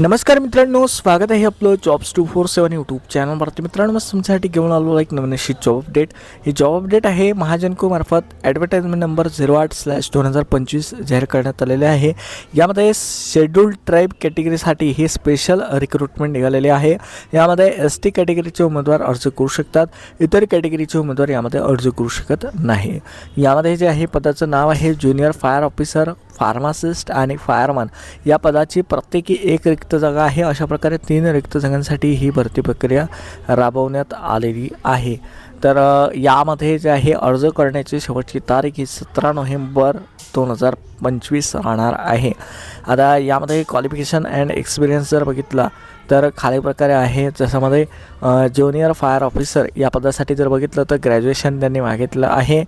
नमस्कार मित्रांनो स्वागत आहे आपलं jobs two four seven YouTube चॅनलवरती मित्रांनो मग तुमच्यासाठी घेऊन आलो एक नवीन अशी जॉब अपडेट ही जॉब अपडेट आहे महाजनकोमार्फत ॲडव्हर्टाइजमेंट नंबर झिरो आठ स्लॅश दोन हजार पंचवीस जाहीर करण्यात आलेले आहे. यामध्ये शेड्यूल्ड ट्राईब कॅटेगरीसाठी हे स्पेशल रिक्रुटमेंट निघालेले आहे. यामध्ये एस टी कॅटेगरीचे उमेदवार अर्ज करू शकतात. इतर कॅटेगरीचे उमेदवार यामध्ये अर्ज करू शकत नाही. यामध्ये जे आहे पदाचं नाव आहे ज्युनियर फायर ऑफिसर फार्मासिस्ट आणि फायरमॅन या पदाची प्रत्येकी एक रिक्त जागा आहे. अशा प्रकारे तीन रिक्त जागांसाठी ही भरती प्रक्रिया राबवण्यात आलेली आहे. तर यामध्ये जे आहे अर्ज करण्याची शेवटची तारीख ही सतरा नोव्हेंबर दोन हजार पंचवीस राहणार आहे. आता यामध्ये क्वालिफिकेशन अँड एक्सपिरियन्स जर बघितला तर खाली प्रकारे आहे जशामध्ये ज्युनियर फायर ऑफिसर या पदासाठी जर बघितलं तर ग्रॅज्युएशन त्यांनी मागितलं आहे.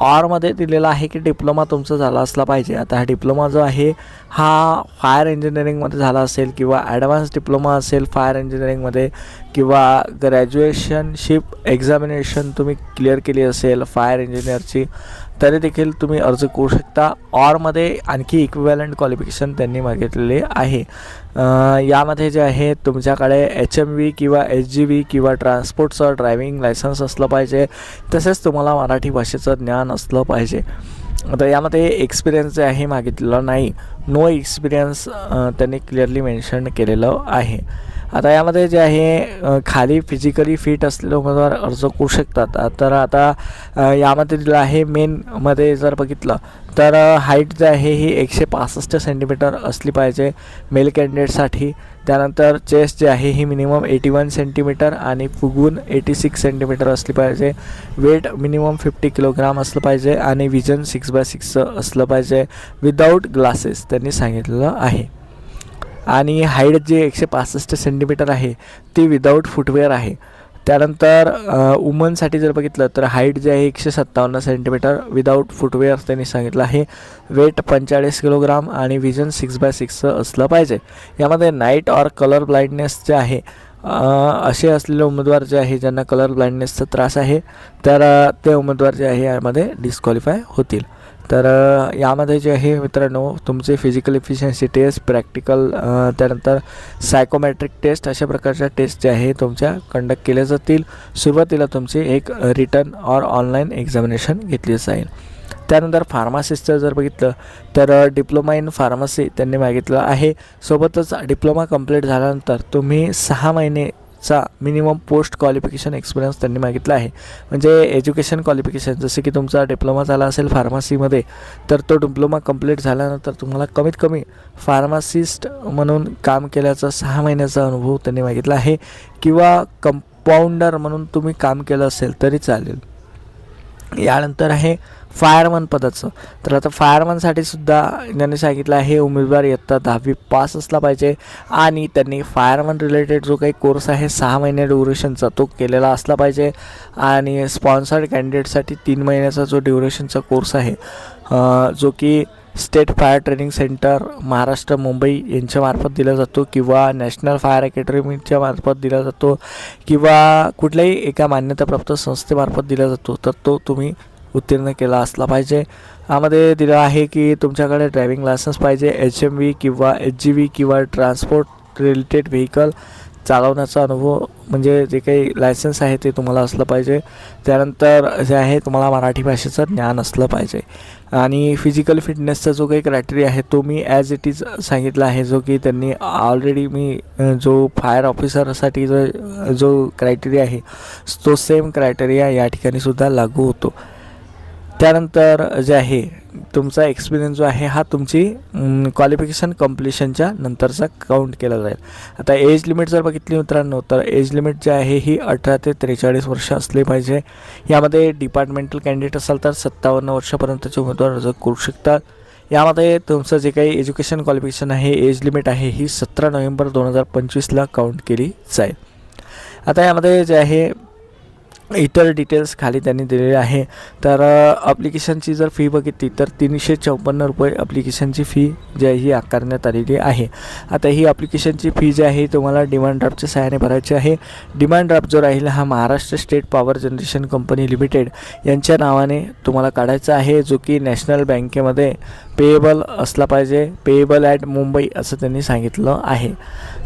ऑरमध्ये दिलेला आहे की डिप्लोमा तुमचा झाला असला पाहिजे. आता हा डिप्लोमा जो आहे हा फायर इंजिनिअरिंगमध्ये झाला असेल किंवा ॲडव्हान्स डिप्लोमा असेल फायर इंजिनिअरिंगमध्ये किंवा ग्रॅज्युएशनशिप एक्झामिनेशन तुम्ही क्लिअर केली असेल फायर इंजिनिअरची तरी देखील तुम्ही अर्ज करू शकता. ऑरमध्ये आणखी इक्विवॅलंट क्वालिफिकेशन त्यांनी मागितलेले आहे. यामध्ये जे आहे तुमच्याकडे एच एम व्ही किंवा एच जी व्ही किंवा ट्रान्सपोर्टचं ड्रायव्हिंग लायसन्स असलं पाहिजे. तसेच तुम्हाला मराठी भाषेचं ज्ञान असलं पाहिजे. आता यामध्ये एक्सपिरियन्स जे आहे मागितलेला नाही. नो एक्सपिरियन्स त्यांनी क्लिअरली मेन्शन केलेलं आहे. आता यामध्ये जे आहे खाली फिजिकली फिट असलेले उमेदवार अर्ज करू शकतात. तर आता यामध्ये दिलं आहे मेनमध्ये जर बघितलं तर हाईट जे आहे ही एकशे पासष्ट सेंटीमीटर असली पाहिजे मेल कॅन्डिडेटसाठी त्यानंतर चेस्ट जे आहे ही मिनिमम एटी वन सेंटीमीटर आणि फुगून एटी सिक्स सेंटीमीटर असली पाहिजे. वेट मिनिमम फिफ्टी किलोग्राम असलं पाहिजे आणि विजन सिक्स बाय सिक्सचं असलं पाहिजे. विदाऊट ग्लासेस त्यांनी सांगितलेलं आहे. आणि हाईट जे एकशे पासष्ट सेंटीमीटर आहे ती विदाऊट फुटवेअर आहे. त्यानंतर वुमनसाठी जर बघितलं तर हाईट जी आहे एकशे सत्तावन्न सेंटीमीटर विदाऊट फुटवेअर त्यांनी सांगितलं आहे. वेट पंचेचाळीस किलोग्राम आणि विजन सिक्स बाय सिक्सचं असलं पाहिजे. यामध्ये नाईट ऑर कलर ब्लाइंडनेस जे आहे असे असलेले उमेदवार जे आहे ज्यांना कलर ब्लाइंडनेसचा त्रास आहे तर ते उमेदवार जे आहे यामध्ये डिस्क्वालिफाय होतील. तर यामध्ये जे आहे मित्रांनो तुमचे फिजिकल इफिशियन्सी टेस्ट प्रॅक्टिकल त्यानंतर सायकोमॅट्रिक टेस्ट अशा प्रकारच्या टेस्ट जे आहे तुमच्या कंडक्ट केल्या जातील. सुरुवातीला तुमची एक रिटर्न ऑर ऑनलाईन एक्झामिनेशन घेतली जाईल. त्यानंतर फार्मासिस्टचं जर बघितलं तर डिप्लोमा इन फार्मसी त्यांनी मागितलं आहे. सोबतच डिप्लोमा कंप्लीट झाल्यानंतर तुम्ही सहा महिने चा मिनिमम पोस्ट क्वालिफिकेशन एक्सपिरियन्स त्यांनी मागितला आहे. म्हणजे एज्युकेशन क्वालिफिकेशन जसे की तुमचा डिप्लोमा झाला असेल फार्मसीमध्ये तर तो डिप्लोमा कंप्लीट झाल्यानंतर तुम्हाला कमीत कमी फार्मासिस्ट म्हणून काम केल्याचा सहा महिन्याचा अनुभव त्यांनी मागितला आहे. किंवा कंपाऊंडर म्हणून तुम्ही काम केलं असेल तरी चालेल. यानंतर आहे फायरमन पदाचं. तर आता फायरमनसाठी सुद्धा त्यांनी सांगितलं आहे उमेदवार इयत्ता दहावी पास असला पाहिजे. आणि त्यांनी फायरमन रिलेटेड जो काही कोर्स आहे सहा महिने ड्युरेशनचा तो केलेला असला पाहिजे. आणि स्पॉन्सर्ड कॅन्डिडेटसाठी तीन महिन्याचा जो ड्युरेशनचा कोर्स आहे जो की state fire training centre Maharashtra Mumbai यांच्यामार्फत दिला जातो किंवा नॅशनल फायर अकॅडमीच्या मार्फत दिला जातो किंवा कुठल्याही एका मान्यताप्राप्त संस्थेमार्फत दिला जातो. तर तो तुम्ही उत्तीर्ण केला असला पाहिजे. यामध्ये दिलं आहे की तुमच्याकडे ड्रायव्हिंग लायसन्स पाहिजे एच एम व्ही किंवा एच जी व्ही किंवा ट्रान्सपोर्ट रिलेटेड व्हेकल चालवण्याचा अनुभव म्हणजे जे काही लायसन्स आहे ते तुम्हाला असलं पाहिजे. त्यानंतर जे आहे तुम्हाला मराठी भाषेचं ज्ञान असलं पाहिजे. आणि फिजिकल फिटनेसचा जो काही क्रायटेरिया आहे तो मी ॲज इट इज सांगितला आहे जो की त्यांनी ऑलरेडी मी जो फायर ऑफिसरसाठी जो जो क्रायटेरिया आहे तो सेम क्रायटेरिया या ठिकाणी सुद्धा लागू होतो. त्यानंतर जे आहे तुमचा एक्सपिरियन्स जो आहे हा तुमची क्वालिफिकेशन कम्प्लिशनच्या नंतरचा काउंट केला जाईल. आता एज लिमिट जर बघितली मित्रांनो तर एज लिमिट जे आहे ही अठरा ते त्रेचाळीस वर्ष असली पाहिजे. यामध्ये डिपार्टमेंटल कॅन्डिडेट असाल तर सत्तावन्न वर्षापर्यंतचे उमेदवार अर्ज करू शकतात. यामध्ये तुमचं जे काही एज्युकेशन क्वालिफिकेशन आहे एज लिमिट आहे ही सतरा नोव्हेंबर दोन हजार पंचवीसला काउंट केली जाईल. आता यामध्ये जे आहे इतर डिटेल्स खाली त्यांनी दिलेले आहे. तर अप्लिकेशनची जर फी बघितली तर तीनशे चौपन्न रुपये अप्लिकेशनची फी जी आहे ही आकारण्यात आलेली आहे. आता ही अप्लिकेशनची फी जी आहे तुम्हाला डिमांड ड्राफ्टच्या सहाय्याने भरायची आहे. डिमांड ड्राफ्ट जो राहील हा Maharashtra state power generation company limited यांच्या नावाने तुम्हाला काढायचा आहे जो की नॅशनल बँकेमध्ये पेएबल असला पाहिजे. पेएबल ॲट मुंबई असं त्यांनी सांगितलं आहे.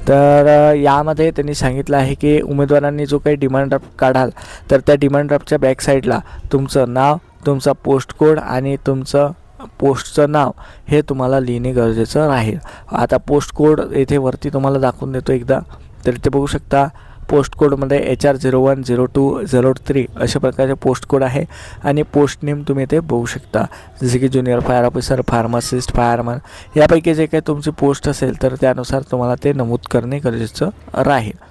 तर यामध्ये त्यांनी सांगितलं आहे की उमेदवारांनी जो काही डिमांड ड्राफ्ट काढाल तर त्या डिमांड ड्राफ्टच्या बॅकसाईडला तुमचं नाव तुमचा पोस्ट कोड आणि तुमचं पोस्टचं नाव हे तुम्हाला लिहिणे गरजेचं राहील. आता पोस्ट कोड येथे वरती तुम्हाला दाखवून देतो एकदा. तर ते बघू शकता पोस्ट कोडमध्ये H R zero one zero two zero three अशा प्रकारचे पोस्ट कोड आहे. आणि पोस्ट नेम तुम्ही ते बघू शकता. जसे की junior fire officer pharmacist fireman यापैकी जे काही तुमची पोस्ट असेल तर त्यानुसार तुम्हाला ते नमूद करणे गरजेचं राहील.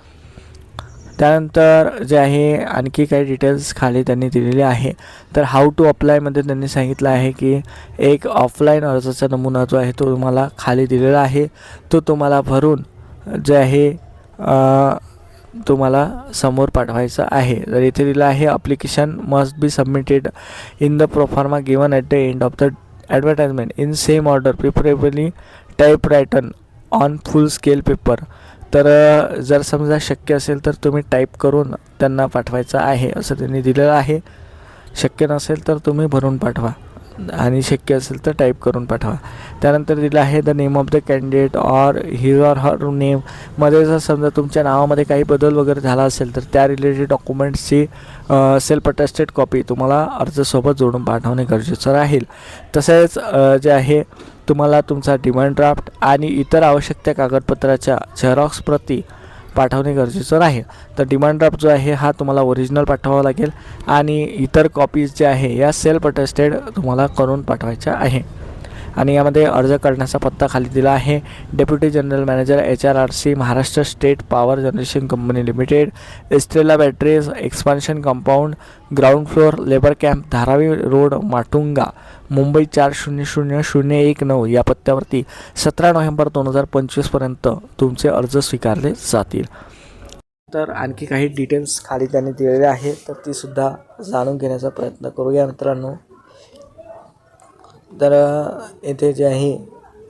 त्यानंतर जे आहे आणखी काही डिटेल्स खाली त्यांनी दिलेले आहे. तर हाऊ टू अप्लायमध्ये त्यांनी सांगितलं आहे की एक ऑफलाईन अर्जाचा नमुना जो आहे तो तुम्हाला खाली दिलेला आहे. तो तुम्हाला भरून जे आहे तुम्हाला समोर पाठवायचं आहे. तर इथे दिलं आहे application must be submitted in the proforma given at the end of the advertisement in same order preferably type written on full scale paper तर जर समजा शक्य असेल तर तुम्ही टाईप करून त्यांना पाठवायचं आहे असं त्यांनी दिलेलं आहे. शक्य नसेल तर तुम्ही भरून पाठवा. आणि शक्य असेल तर टाईप करून पाठवा. त्यानंतर दिलं आहे the name of the candidate or his or her नेममध्ये जर समजा तुमच्या नावामध्ये काही बदल वगैरे झाला असेल तर त्या रिलेटेड डॉक्युमेंट्सची सेल्फ अटेस्टेड कॉपी तुम्हाला अर्जसोबत जोडून पाठवणे गरजेचं राहील. तसेच जे आहे तुम्हाला तुमचा डिमांड ड्राफ्ट आणि इतर आवश्यक त्या कागदपत्राच्या झेरॉक्स प्रती पाठवणे गरजेचं राहील. तर डिमांड ड्राफ्ट जो आहे हा तुम्हाला ओरिजिनल पाठवावा लागेल आणि इतर कॉपीज जे आहे या सेल्फ अटेस्टेड तुम्हाला करून पाठवायच्या आहे. आणि यामध्ये अर्ज करण्याचा पत्ता खाली दिला आहे. Deputy general manager H R R C Maharashtra state power generation company limited Estrella batteries expansion compound ground floor labour camp Dharavi road Matunga Mumbai चार शून्य शून्य शून्य एक नऊ या पत्त्यावरती सतरा नोव्हेंबर दोन हजार पंचवीसपर्यंत तुमचे अर्ज स्वीकारले जातील. तर आणखी काही डिटेल्स खाली त्यांनी दिलेले आहे तर ती सुद्धा जाणून घेण्याचा प्रयत्न करूया मित्रांनो. तर येथे जे आहे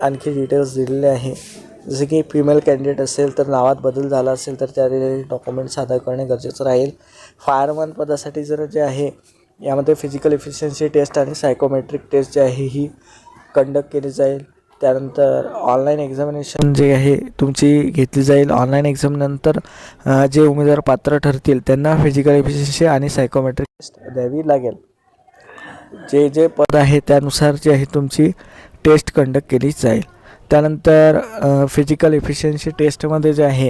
आणखी डिटेल्स दिलेले आहे. जसे की फिमेल कॅन्डिडेट असेल तर नावात बदल झाला असेल तर त्या रिलेटेड डॉक्युमेंट सादर करणे गरजेचं राहील. फायरमन पदासाठी जर जे आहे यामध्ये फिजिकल इफिशियन्सी टेस्ट आणि सायकोमेट्रिक टेस्ट जे आहे ही कंडक्ट केली जाईल. त्यानंतर ऑनलाईन एक्झामिनेशन जे आहे तुमची घेतली जाईल. ऑनलाईन एक्झामनंतर जे उमेदवार पात्र ठरतील त्यांना फिजिकल इफिशियन्सी आणि सायकोमेट्रिक टेस्ट द्यावी लागेल. जे जे पद आहे त्यानुसार जे आहे तुमची टेस्ट कंडक्ट केली जाईल. त्यानंतर फिजिकल इफिशियन्सी टेस्टमध्ये जे आहे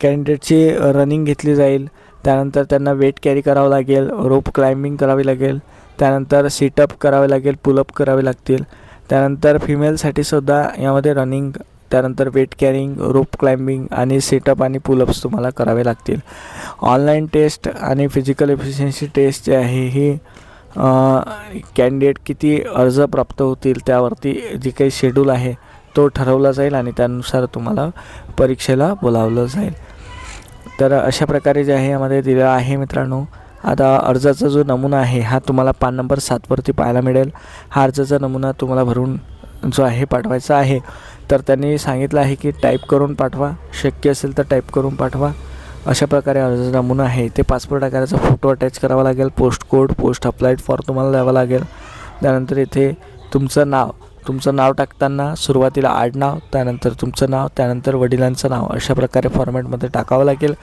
कॅन्डिडेटची रनिंग घेतली जाईल. त्यानंतर त्यांना वेट कॅरी करावं लागेल रोप क्लाइम्बिंग करावी लागेल त्यानंतर सीटअप करावे लागेल पुलअप करावे लागतील. त्यानंतर फिमेलसाठी सुद्धा यामध्ये रनिंग त्यानंतर वेट कॅरिंग रोप क्लाइम्बिंग आणि सीटअप आणि पुलअप्स तुम्हाला करावे लागतील. ऑनलाईन टेस्ट आणि फिजिकल एफिशियन्सी टेस्ट जे आहे ही कॅन्डिडेट किती अर्ज प्राप्त होतील त्यावरती जे काही शेड्यूल आहे तो ठरवला जाईल आणि त्यानुसार तुम्हाला परीक्षेला बोलावलं जाईल. तर अशा प्रकारे जे आहे यामध्ये दिलं आहे मित्रांनो. आता अर्जाचा जो नमुना आहे हा तुम्हाला पान नंबर सातवरती पाहायला मिळेल. हा अर्जाचा नमुना तुम्हाला भरून जो आहे पाठवायचा आहे. तर त्यांनी सांगितलं आहे की टाईप करून पाठवा. शक्य असेल तर टाईप करून पाठवा. अशा प्रकारे अर्जाचा नमुना आहे. ते पासपोर्ट आकाराचा फोटो अटॅच करावा लागेल. Post code post applied for तुम्हाला द्यावं लागेल. त्यानंतर इथे तुमचं नाव तुमचं नाव टाकताना सुरुवातीला आडनाव त्यानंतर तुमचं नाव त्यानंतर वडिलांचं नाव अशा प्रकारे फॉर्मॅटमध्ये टाकावं लागेल.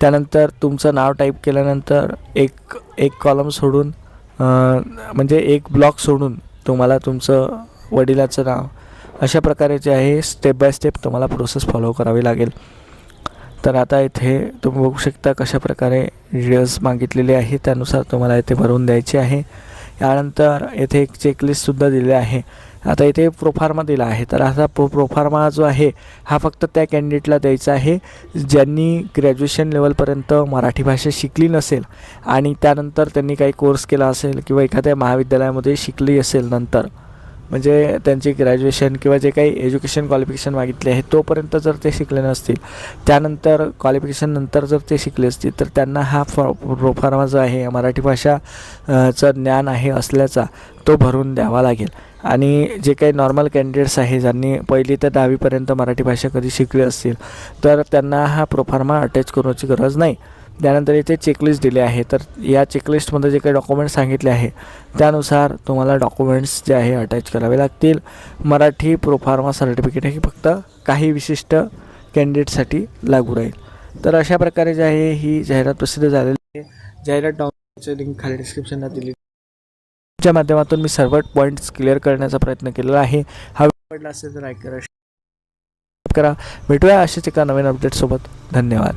त्यानंतर तुमचं नाव टाईप केल्यानंतर एक एक कॉलम सोडून म्हणजे एक ब्लॉक सोडून तुम्हाला तुमचं वडिलाचं नाव अशा प्रकारे जे आहे स्टेप बाय स्टेप तुम्हाला प्रोसेस फॉलो करावी लागेल. तर आता इथे तुम्ही बघू शकता कशा प्रकारे डिटेल्स मागितलेले आहे त्यानुसार तुम्हाला इथे भरून द्यायचे आहे. यानंतर येथे एक चेकलिस्टसुद्धा दिले आहे. आता इथे प्रोफार्मा दिला आहे. तर आता प्रो प्रोफार्मा जो आहे हा फक्त त्या कॅन्डिडेटला द्यायचा आहे ज्यांनी ग्रॅज्युएशन लेवलपर्यंत मराठी भाषा शिकली नसेल आणि त्यानंतर त्यांनी काही कोर्स केला असेल किंवा एखाद्या महाविद्यालयामध्ये शिकली असेल नंतर. म्हणजे त्यांचे ग्रॅज्युएशन किंवा जे काही एज्युकेशन क्वालिफिकेशन मागितले आहे तोपर्यंत जर ते शिकले नसतील त्यानंतर क्वालिफिकेशन नंतर जर ते शिकले असतील तर त्यांना हा फॉ प्रोफार्मा जो आहे मराठी भाषाचं ज्ञान आहे असल्याचा तो भरून द्यावा लागेल. आणि जे काही नॉर्मल कॅन्डिडेट्स आहे ज्यांनी पहिली ते दहावीपर्यंत मराठी भाषा कधी शिकली असतील तर त्यांना हा प्रोफार्मा अटॅच करण्याची गरज नाही. त्यानंतर इथे चेकलिस्ट दिले आहे. तर या चेकलिस्टमध्ये जे काही डॉक्युमेंट्स सांगितले आहे त्यानुसार तुम्हाला डॉक्युमेंट्स जे आहे अटॅच करावे लागतील. मराठी प्रोफार्मा सर्टिफिकेट हे फक्त काही विशिष्ट कॅन्डिडेटसाठी लागू राहील. तर अशा प्रकारे जे आहे ही जाहिरात प्रसिद्ध झालेली आहे. जाहिरात डाउनलोडची लिंक खाली डिस्क्रिप्शनला दिली. च्या माध्यमातून मी सर्व पॉईंट्स क्लिअर करण्याचा प्रयत्न केलेला आहे. हा आवडला असेल तर ऐक करा करा. भेटूया अशाच एका नवीन अपडेटसोबत धन्यवाद.